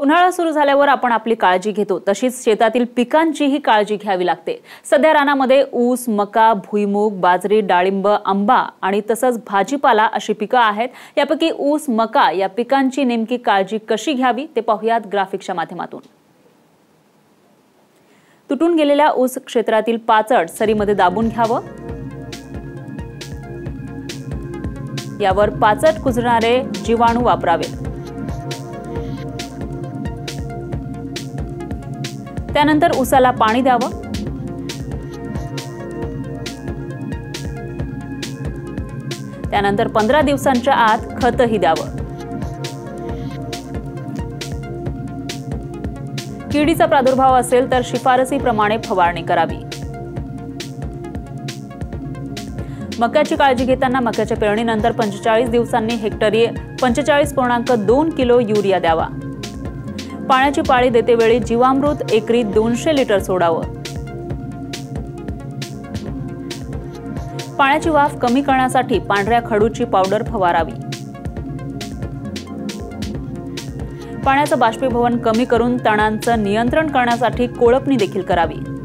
उन्हाळा सुरू झाल्यावर आपण आपली काळजी घेतो. तशीच शेतातील पिकांचीही काळजी घ्यावी लागते. सध्या रानामध्ये ऊस मका भुईमूग बाजरी डाळिंब आंबा आणि तसंच भाजीपाला अशी पिकं आहेत. यापैकी ऊस मका या पिकांची नेमकी काळजी कशी घ्यावी ते पाहूयात ग्राफिकच्या माध्यमातून. तुटून गेलेल्या ऊस क्षेत्रातील पाचड सरीमध्ये दाबून घ्यावं. यावर पाचट कुजणारे जीवाणू वापरावेत. त्यानंतर उसाला पाणी द्यावं. त्यानंतर पंधरा दिवसांच्या आत खतही द्यावं. किडीचा प्रादुर्भाव असेल तर शिफारसीप्रमाणे फवारणी करावी. मक्याची काळजी घेताना मक्याच्या पेरणीनंतर पंचेचाळीस दिवसांनी हेक्टरी पंचेचाळीस पूर्णांक दोन किलो युरिया द्यावा. पाण्याची पाळी देतेवेळी जीवामृत एकरी दोनशे लिटर सोडावं. पाण्याची वाफ कमी करण्यासाठी पांढऱ्या खडूची पावडर फवारावी. पाण्याचं बाष्पीभवन कमी करून तणांचं नियंत्रण करण्यासाठी कोळपणी देखील करावी.